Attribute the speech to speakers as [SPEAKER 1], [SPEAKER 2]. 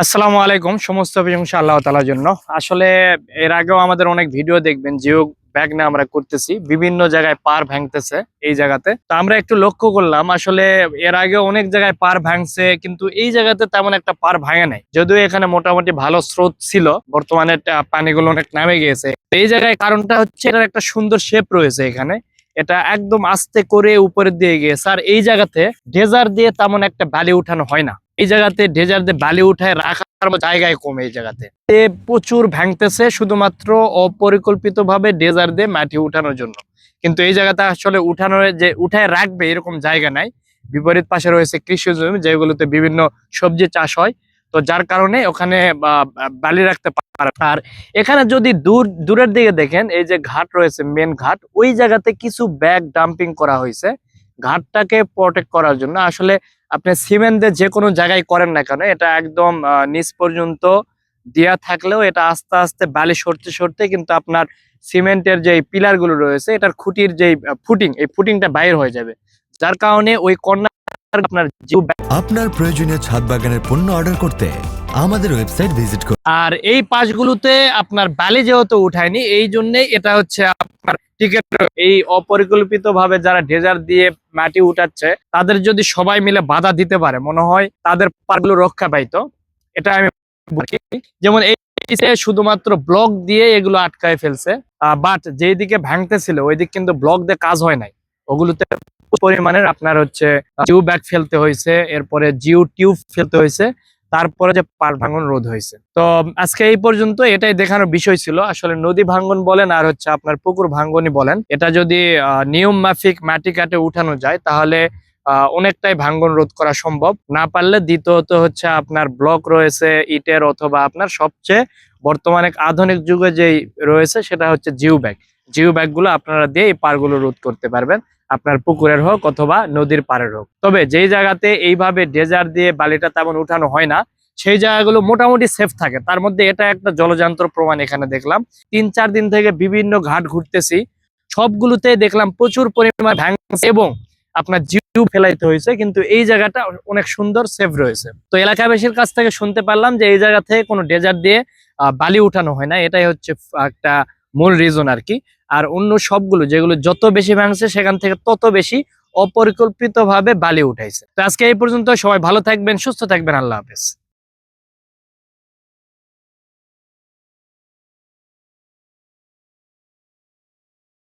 [SPEAKER 1] আসসালামু আলাইকুম, সমস্ত প্রশংসা আল্লাহ তালার জন্য। আসলে এর আগেও আমাদের অনেক ভিডিও দেখবেন, জিও ব্যাগ না আমরা করতেছি, বিভিন্ন জায়গায় পার ভাঙতেছে এই জায়গাতে। তো আমরা একটু লক্ষ্য করলাম, আসলে এর আগে অনেক জায়গায় পার ভাঙছে, কিন্তু এই জায়গাতে তেমন একটা পার ভাঙে নাই। যদিও এখানে মোটামুটি ভালো স্রোত ছিল, বর্তমানে পানিগুলো অনেক নামে গিয়েছে। এই জায়গায় কারণটা হচ্ছে, এটার একটা সুন্দর শেপ রয়েছে এখানে। এটা একদম আস্তে করে উপরের দিয়ে গিয়েছে, আর এই জায়গাতে ডেজার দিয়ে তেমন একটা বালি উঠানো হয় না। এই জায়গাতে ডেজার দিয়ে বালি উঠায় রাখার জায়গায় কমে এই জায়গাতে। এ প্রচুর ভাঙতেছে শুধুমাত্র অপরিকল্পিত ভাবে ডেজার দিয়ে মাটি উঠানোর জন্য। কিন্তু এই জায়গাতে আসলে উঠানোর যে, উঠায় রাখবে এরকম জায়গা নাই। বিপরীত পাশে রয়েছে কৃষি জমি, যেগুলোতে বিভিন্ন সবজি চাষ হয়। তো যার কারণে ওখানে বালি রাখতে পারে আর এখানে যদি দূর, দূরের দিকে দেখেন, এই যে ঘাট রয়েছে মেন ঘাট, ওই জায়গাতে কিছু ব্যাগ ডাম্পিং করা হয়েছে। ঘাটটাকে প্রোটেক্ট করার জন্য। আসলে আপনি সিমেন্ট দিয়ে যে কোনো জায়গায় করেন না কেন এটা একদম নিচ পর্যন্ত দেয়া থাকলেও এটা আস্তে আস্তে বালি সরতে সরতে কিন্তু আপনার সিমেন্টের যে পিলারগুলো রয়েছে এটার খুঁটির যে ফুটিং এই ফুটিংটা বাইর হয়ে যাবে। যার কারণে ওই কর্নার আপনার
[SPEAKER 2] আপনার প্রয়োজনীয় ছাদ বাগানের পণ্য অর্ডার করতে আমাদের ওয়েবসাইট ভিজিট করুন।
[SPEAKER 1] আর এই পাশগুলোতে আপনার বালি যেহেতু উঠায়নি এই জন্য এটা হচ্ছে আপনার এই অপরিকল্পিত ভাবে যারা ডেজার দিয়ে মাটি উঠাচ্ছে, তাদের যদি সবাই মিলে বাধা দিতে পারে, মনে হয় তাদের পারগুলো রক্ষা পাইতো এটা আমি। যেমন এই শুধুমাত্র ব্লক দিয়ে এগুলো আটকায় ফেলছে বাট যেই দিকে ভাঙতেছিল ওই দিক কিন্তু ব্লক দিয়ে কাজ হয় নাই। ওগুলোতে পরিমাণের আপনার হচ্ছে জিও ব্যাগ ফেলতে হয়েছে, এরপরে জিও টিউব ফেলতে হয়েছে। তারপরে যে পার ভাঙন রোধ হয়েছে। তো আজকে এই পর্যন্ত এটাই দেখানোর বিষয় ছিল। আসলে নদী ভাঙ্গন বলেন আর হচ্ছে আপনার পুকুর ভাঙ্গনই বলেন। এটা যদি নিয়ম মাফিক মাটি কাটে উঠানো যায়, তাহলে অনেকটাই ভাঙ্গন রোধ করা সম্ভব। না পারলে দ্বিতীয়ত হচ্ছে আপনার ব্লক রয়েছে, ইটের অথবা আপনার সবচেয়ে বর্তমানে আধুনিক যুগে যেই রয়েছে, সেটা হচ্ছে জিও ব্যাগ। জিও ব্যাগগুলো আপনারা দিয়ে এই পারগুলো রোধ করতে পারবেন। আপনার পুকুরের হোক অথবা নদীর পাড়ের হোক। তবে যেই জায়গাতে এইভাবে ডেজার দিয়ে বালিটা তেমন উঠানো হয় না, সেই জায়গাগুলো মোটামুটি সেফ থাকে। তার মধ্যে এটা একটা জলযান্ত্র প্রমাণ এখানে দেখলাম। তিন চার দিন থেকে বিভিন্ন ঘাট ঘুরতেছি। সবগুলোতে দেখলাম প্রচুর পরিমাণ ভাঙছে এবং আপনার জিউ ফেলাইতে হয়েছে, কিন্তু এই জায়গাটা অনেক সুন্দর সেফ রয়েছে। তো এলাকাবাসীর কাছ থেকে শুনতে পারলাম যে এই জায়গা থেকে কোনো ডেজার দিয়ে বালি উঠানো হয় না। এটাই হচ্ছে একটা মূল রিজন আর কি। আর অন্য সবগুলো যেগুলো যত বেশি ভাঙছে সেখান থেকে তত বেশি অপরিকল্পিতভাবে বালি উঠাইছে। তো আজকে এই পর্যন্ত সবাই ভালো থাকবেন, সুস্থ থাকবেন, আল্লাহ হাফেজ।